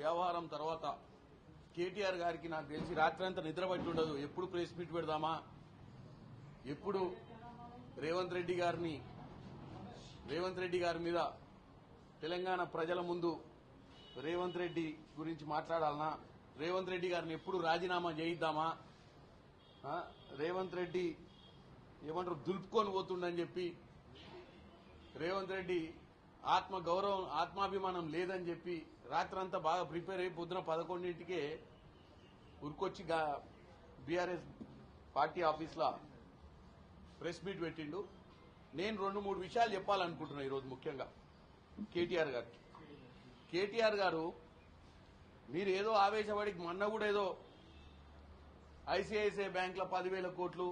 వ్యవహారం తర్వాత కేటీఆర్ గారికి నాకు తెలిసి రాత్రంతా నిద్రపట్టి ఉండదు. ఎప్పుడు ప్రెస్ మీట్ పెడదామా? ఎప్పుడు రేవంత్ రెడ్డి గారిని రేవంత్ రెడ్డి గారి మీద తెలంగాణ ప్రజల ముందు రేవంత్ రెడ్డి గురించి మాట్లాడాలనా? రేవంత్ రెడ్డి గారిని ఎప్పుడు రాజీనామా చేయిద్దామా? రేవంత్ రెడ్డి ఏమంటారు? దులుపుకొని పోతుండని చెప్పి రేవంత్ రెడ్డి ఆత్మ గౌరవం ఆత్మాభిమానం లేదని చెప్పి రాత్రంతా బాగా ప్రిపేర్ అయ్యి పొద్దున పదకొండింటికే ఉరికొచ్చి బీఆర్ఎస్ పార్టీ ఆఫీస్లో ప్రెస్ మీట్ పెట్టిండు. నేను రెండు మూడు విషయాలు చెప్పాలనుకుంటున్నా ఈరోజు ముఖ్యంగా కేటీఆర్ గారికి. కేటీఆర్ గారు మీరు ఏదో ఆవేశపడి మొన్న కూడా ఏదో ఐసిఐసిఐ బ్యాంకుల పదివేల కోట్లు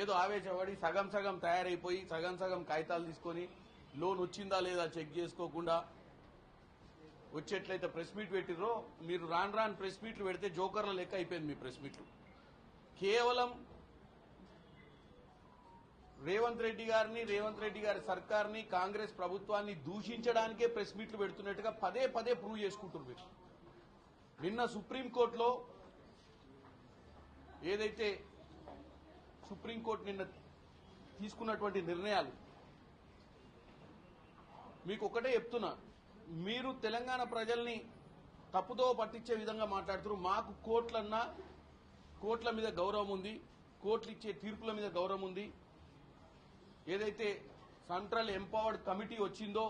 ఏదో ఆవేశపడి సగం సగం తయారైపోయి సగం సగం కాగితాలు తీసుకొని లోన్ వచ్చిందా లేదా చెక్ చేసుకోకుండా వచ్చేట్లయితే ప్రెస్ మీట్ పెట్టిర్రో మీరు రాను రాను ప్రెస్ మీట్లు పెడితే జోకర్ల లెక్క అయిపోయింది మీ ప్రెస్ మీట్లు. కేవలం రేవంత్ రెడ్డి గారిని రేవంత్ రెడ్డి గారి సర్కార్ని కాంగ్రెస్ ప్రభుత్వాన్ని దూషించడానికే ప్రెస్ మీట్లు పెడుతున్నట్టుగా పదే పదే ప్రూవ్ చేసుకుంటున్నారు మీరు. నిన్న సుప్రీంకోర్టులో ఏదైతే సుప్రీంకోర్టు నిన్న తీసుకున్నటువంటి నిర్ణయాలు మీకు ఒకటే చెప్తున్నా మీరు తెలంగాణ ప్రజల్ని తప్పుదో పట్టించే విధంగా మాట్లాడుతున్నారు. మాకు కోట్లన్నా కోట్ల మీద గౌరవం ఉంది. కోట్లు ఇచ్చే తీర్పుల మీద గౌరవం ఉంది. ఏదైతే సెంట్రల్ ఎంపవర్డ్ కమిటీ వచ్చిందో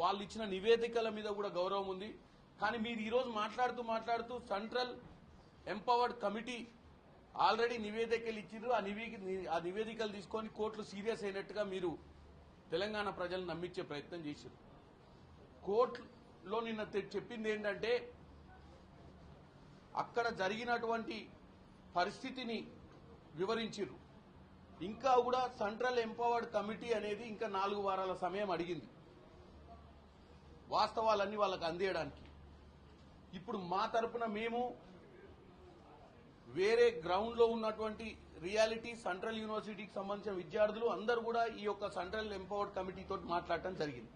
వాళ్ళు ఇచ్చిన నివేదికల మీద కూడా గౌరవం ఉంది. కానీ మీరు ఈరోజు మాట్లాడుతూ మాట్లాడుతూ సెంట్రల్ ఎంపవర్డ్ కమిటీ ఆల్రెడీ నివేదికలు ఇచ్చిండ్రు ఆ ఆ నివేదికలు తీసుకొని కోర్టులు సీరియస్ అయినట్టుగా మీరు తెలంగాణ ప్రజలను నమ్మించే ప్రయత్నం చేశారు కోర్టులో నిన్న తె- చెప్పింది ఏంటంటే అక్కడ జరిగినటువంటి పరిస్థితిని వివరించారు ఇంకా కూడా సెంట్రల్ ఎంపవర్డ్ కమిటీ అనేది ఇంకా నాలుగు వారాల సమయం అడిగింది. వాస్తవాలన్నీ వాళ్ళకి అందేయడానికి. ఇప్పుడు మా తరపున మేము వేరే గ్రౌండ్లో ఉన్నటువంటి రియాలిటీ సెంట్రల్ యూనివర్సిటీకి సంబంధించిన విద్యార్థులు అందరూ కూడా ఈ యొక్క సెంట్రల్ ఎంపవర్డ్ కమిటీతో మాట్లాడటం జరిగింది.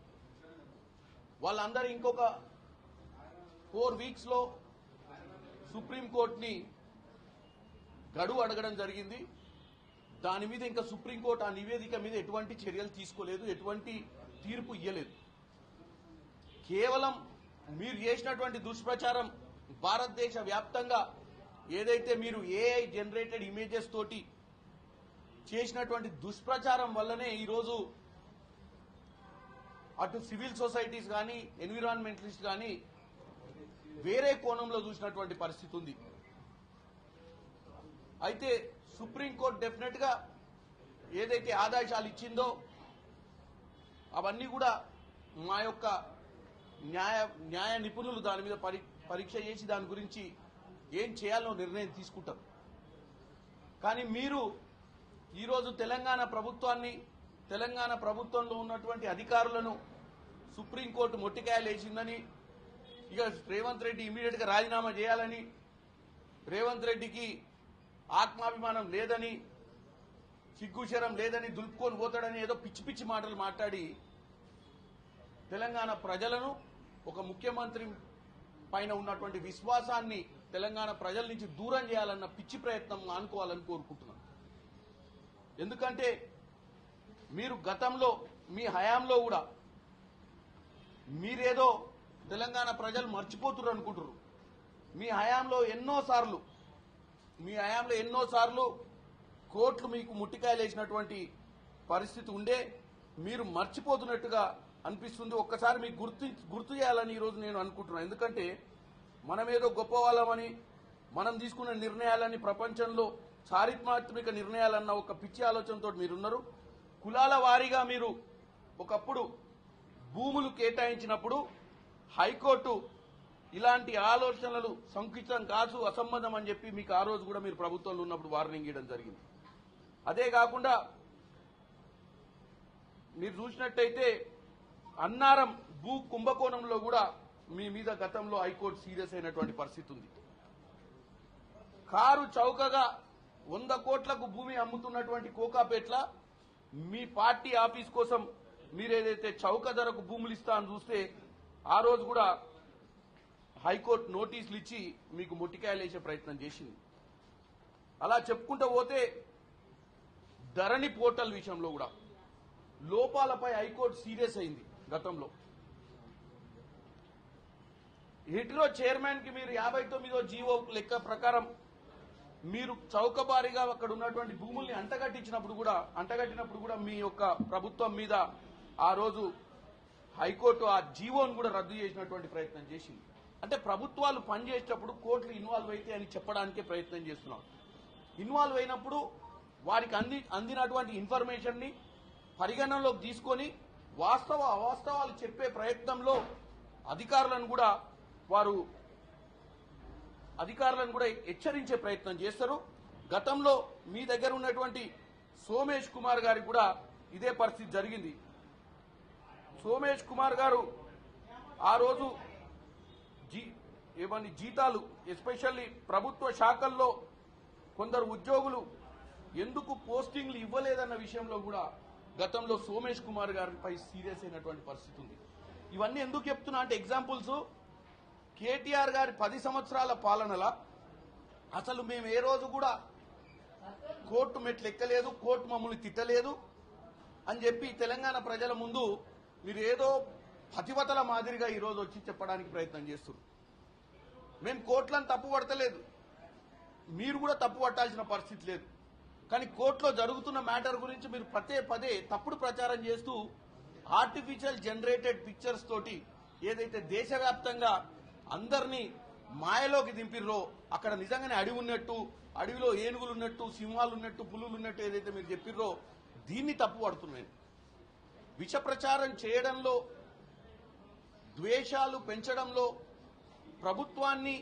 వాళ్ళందరూ ఇంకొక ఫోర్ వీక్స్లో సుప్రీంకోర్టుని గడువు అడగడం జరిగింది. దాని మీద ఇంకా సుప్రీంకోర్టు ఆ నివేదిక మీద ఎటువంటి చర్యలు తీసుకోలేదు ఎటువంటి తీర్పు ఇయ్యలేదు. కేవలం మీరు చేసినటువంటి దుష్ప్రచారం భారతదేశ వ్యాప్తంగా ఏదైతే మీరు ఏఐ జనరేటెడ్ ఇమేజెస్ తోటి చేసినటువంటి దుష్ప్రచారం వల్లనే ఈరోజు అటు సివిల్ సొసైటీస్ కానీ ఎన్విరాన్మెంటలిస్ట్ కానీ వేరే కోణంలో చూసినటువంటి పరిస్థితి ఉంది. అయితే సుప్రీంకోర్టు డెఫినెట్గా ఏదైతే ఆదేశాలు ఇచ్చిందో అవన్నీ కూడా మా యొక్క న్యాయ న్యాయ నిపుణులు దాని మీద పరీక్ష చేసి దాని గురించి ఏం చేయాలో నిర్ణయం తీసుకుంటారు. కానీ మీరు ఈరోజు తెలంగాణ ప్రభుత్వాన్ని తెలంగాణ ప్రభుత్వంలో ఉన్నటువంటి అధికారులను సుప్రీంకోర్టు మొట్టికాయలేసిందని ఇక రేవంత్ రెడ్డి ఇమీడియట్గా రాజీనామా చేయాలని రేవంత్ రెడ్డికి ఆత్మాభిమానం లేదని సిగ్గుశరం లేదని దులుపుకొని పోతాడని ఏదో పిచ్చి పిచ్చి మాటలు మాట్లాడి తెలంగాణ ప్రజలను ఒక ముఖ్యమంత్రి పైన ఉన్నటువంటి విశ్వాసాన్ని తెలంగాణ ప్రజల నుంచి దూరం చేయాలన్న పిచ్చి ప్రయత్నం మానుకోవాలని కోరుకుంటున్నాను. ఎందుకంటే మీరు గతంలో మీ హయాంలో కూడా మీరేదో తెలంగాణ ప్రజలు మర్చిపోతున్నారు అనుకుంటున్నారు మీ హయాంలో ఎన్నోసార్లు మీ హయాంలో ఎన్నోసార్లు కోట్లు మీకు ముట్టికాయలు వేసినటువంటి పరిస్థితి ఉండే మీరు మర్చిపోతున్నట్టుగా అనిపిస్తుంది. ఒక్కసారి మీకు గుర్తు గుర్తు చేయాలని ఈరోజు నేను అనుకుంటున్నాను. ఎందుకంటే మనమేదో గొప్ప వాళ్ళమని మనం తీసుకున్న నిర్ణయాలని ప్రపంచంలో చారిత్మాత్మిక నిర్ణయాలన్న ఒక పిచ్చి ఆలోచనతో మీరున్నారు. కులాల వారీగా మీరు ఒకప్పుడు భూములు కేటాయించినప్పుడు హైకోర్టు ఇలాంటి ఆలోచనలు సంకుచితం కాదు అసంబంధం అని చెప్పి మీకు ఆ రోజు కూడా మీరు ప్రభుత్వంలో ఉన్నప్పుడు వార్నింగ్ ఇవ్వడం జరిగింది. అదే కాకుండా మీరు చూసినట్టయితే అన్నారం భూ కుంభకోణంలో కూడా మీ మీద గతంలో హైకోర్టు సీరియస్ అయినటువంటి పరిస్థితి ఉంది. కారు చౌకగా వంద కోట్లకు భూమి అమ్ముతున్నటువంటి కోకాపేట్ల మీ పార్టీ ఆఫీస్ కోసం మీరేదైతే చౌక ధరకు భూములు ఇస్తా అని చూస్తే ఆ రోజు కూడా హైకోర్టు నోటీసులు ఇచ్చి మీకు మొట్టికాయలు వేసే ప్రయత్నం చేసింది. అలా చెప్పుకుంటూ పోతే ధరణి పోర్టల్ విషయంలో కూడా లోపాలపై హైకోర్టు సీరియస్ అయింది గతంలో. హిట్రో చైర్మన్కి మీరు యాభై తొమ్మిదో జీవో లెక్క ప్రకారం మీరు చౌకబారిగా అక్కడ ఉన్నటువంటి భూముల్ని అంటగట్టించినప్పుడు కూడా అంటగట్టినప్పుడు కూడా మీ యొక్క ప్రభుత్వం మీద ఆ రోజు హైకోర్టు ఆ జీవోను కూడా రద్దు చేసినటువంటి ప్రయత్నం చేసింది. అంటే ప్రభుత్వాలు పనిచేసేటప్పుడు కోర్టులు ఇన్వాల్వ్ అయితే అని చెప్పడానికే ప్రయత్నం చేస్తున్నాం. ఇన్వాల్వ్ అయినప్పుడు వారికి అంది అందినటువంటి ఇన్ఫర్మేషన్ని పరిగణనలోకి తీసుకొని వాస్తవ అవాస్తవాలు చెప్పే ప్రయత్నంలో అధికారులను కూడా వారు అధికారులను కూడా హెచ్చరించే ప్రయత్నం చేస్తారు. గతంలో మీ దగ్గర ఉన్నటువంటి సోమేష్ కుమార్ గారికి కూడా ఇదే పరిస్థితి జరిగింది. సోమేష్ కుమార్ గారు ఆ రోజు జీ ఏమని జీతాలు ఎస్పెషల్లీ ప్రభుత్వ శాఖల్లో కొందరు ఉద్యోగులు ఎందుకు పోస్టింగ్లు ఇవ్వలేదన్న విషయంలో కూడా గతంలో సోమేష్ కుమార్ గారిపై సీరియస్ అయినటువంటి పరిస్థితి ఉంది. ఇవన్నీ ఎందుకు చెప్తున్నా అంటే ఎగ్జాంపుల్స్ కేటీఆర్ గారి పది సంవత్సరాల పాలనల అసలు మేము ఏ రోజు కూడా కోర్టు మెట్లు ఎక్కలేదు కోర్టు మమ్మల్ని తిట్టలేదు అని చెప్పి తెలంగాణ ప్రజల ముందు మీరు ఏదో పతివతల మాదిరిగా ఈరోజు వచ్చి చెప్పడానికి ప్రయత్నం చేస్తున్నారు. మేము కోర్టులను తప్పు పడతలేదు. మీరు కూడా తప్పు పట్టాల్సిన పరిస్థితి లేదు. కానీ కోర్టులో జరుగుతున్న మ్యాటర్ గురించి మీరు పదే పదే తప్పుడు ప్రచారం చేస్తూ ఆర్టిఫిషియల్ జనరేటెడ్ పిక్చర్స్ తోటి ఏదైతే దేశవ్యాప్తంగా అందరినీ మాయలోకి దింపిర్రో అక్కడ నిజంగానే అడవి ఉన్నట్టు అడవిలో ఏనుగులు ఉన్నట్టు సింహాలు ఉన్నట్టు పులులు ఉన్నట్టు ఏదైతే మీరు చెప్పిర్రో దీన్ని తప్పు పడుతున్నాయి విష ప్రచారం చేయడంలో ద్వేషాలు పెంచడంలో ప్రభుత్వాన్ని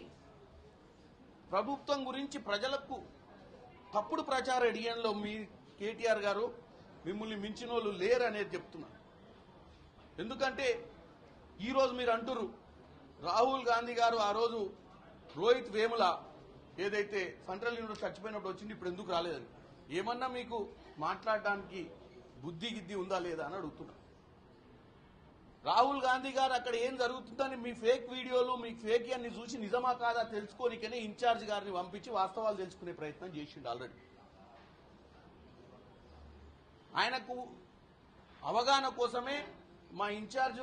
ప్రభుత్వం గురించి ప్రజలకు తప్పుడు ప్రచారం ఎడియన్లో మీ కేటీఆర్ గారు మిమ్మల్ని మించిన వాళ్ళు లేరు అనేది చెప్తున్నా. ఎందుకంటే ఈరోజు మీరు అంటురు రాహుల్ గాంధీ గారు ఆ రోజు రోహిత్ వేముల ఏదైతే సెంట్రల్ యూనివర్సిటీ చచ్చిపోయినప్పుడు వచ్చింది ఇప్పుడు ఎందుకు రాలేదని. ఏమన్నా మీకు మాట్లాడడానికి బుద్ధి గిద్ది ఉందా లేదా అని అడుగుతున్నా. రాహుల్ గాంధీ గారు అక్కడ ఏం జరుగుతుందని మీ ఫేక్ వీడియోలు మీ ఫేక్ అన్ని చూసి నిజమా కాదా తెలుసుకోనికనే ఇన్ఛార్జ్ గారిని పంపించి వాస్తవాలు తెలుసుకునే ప్రయత్నం చేసిండు ఆల్రెడీ. ఆయనకు అవగాహన కోసమే మా ఇన్ఛార్జ్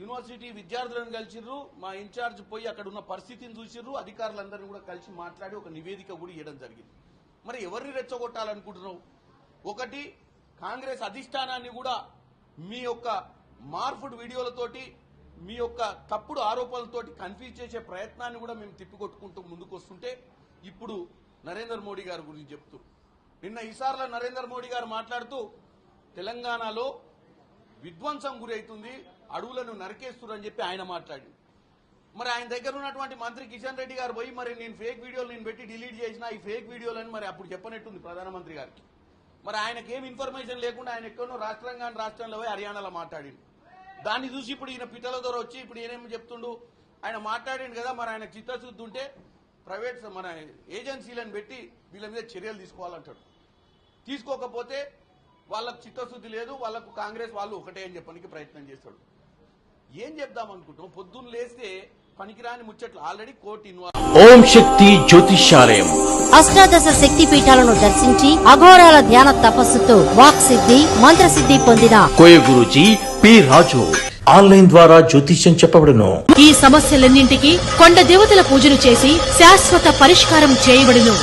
యూనివర్సిటీ విద్యార్థులను కలిసిర్రు మా ఇన్ఛార్జ్ పోయి అక్కడ ఉన్న పరిస్థితిని చూసిర్రు అధికారులందరినీ కూడా కలిసి మాట్లాడి ఒక నివేదిక కూడా ఇవ్వడం జరిగింది. మరి ఎవరిని రెచ్చగొట్టాలనుకుంటున్నావు? ఒకటి కాంగ్రెస్ అధిష్టానాన్ని కూడా మీ యొక్క మార్ఫుడ్ వీడియోలతోటి మీ యొక్క తప్పుడు ఆరోపణలతోటి కన్ఫ్యూజ్ చేసే ప్రయత్నాన్ని కూడా మేము తిప్పికొట్టుకుంటూ ముందుకు వస్తుంటే ఇప్పుడు నరేంద్ర మోడీ గారి గురించి చెప్తూ. నిన్న ఈసార్ల నరేంద్ర మోడీ గారు మాట్లాడుతూ తెలంగాణలో విధ్వంసం గురి అవుతుంది అడవులను నరికేస్తున్నారు అని చెప్పి ఆయన మాట్లాడి మరి ఆయన దగ్గర ఉన్నటువంటి మంత్రి కిషన్ రెడ్డి గారు పోయి మరి నేను ఫేక్ వీడియోలు నేను పెట్టి డిలీట్ చేసిన ఈ ఫేక్ వీడియోలని మరి అప్పుడు చెప్పనట్టుంది ప్రధానమంత్రి గారికి. మరి ఆయనకి ఏం ఇన్ఫర్మేషన్ లేకుండా ఆయన ఎక్కడో రాష్ట్రంగా రాష్ట్రంలో పోయి హర్యానాలో మాట్లాడింది దాన్ని చూసి ఇప్పుడు ఈయన పిట్టల ద్వారా వచ్చి ఇప్పుడు ఈయనేమి చెప్తుండు? ఆయన మాట్లాడిండు కదా మరి ఆయన చిత్తశుద్ధి ఉంటే ప్రైవేట్ మన ఏజెన్సీలను పెట్టి వీళ్ళ మీద చర్యలు తీసుకోవాలంటాడు. తీసుకోకపోతే వాళ్ళకు చిత్తశుద్ధి లేదు వాళ్ళకు కాంగ్రెస్ వాళ్ళు ఒకటే అని చెప్పడానికి ప్రయత్నం చేస్తాడు. ఏం చెప్దాం అనుకుంటాం పొద్దున్న లేస్తే పనికిరాని ముచ్చట్లు. Already court involve Om Shakti Jyotishyalayam. అష్టాదశ శక్తి పీఠాలను దర్శించి అఘోరాల ధ్యాన తపస్సుతో వాక్ సిద్ధి మంత్రసిద్ధి పొందిన కోయ గురూజీ పి రాజు ఆన్లైన్ ద్వారా జ్యోతిష్యం చెప్పబడును. ఈ సమస్యలన్నింటికీ కొండ దేవతల పూజలు చేసి శాశ్వత పరిష్కారం చేయబడును.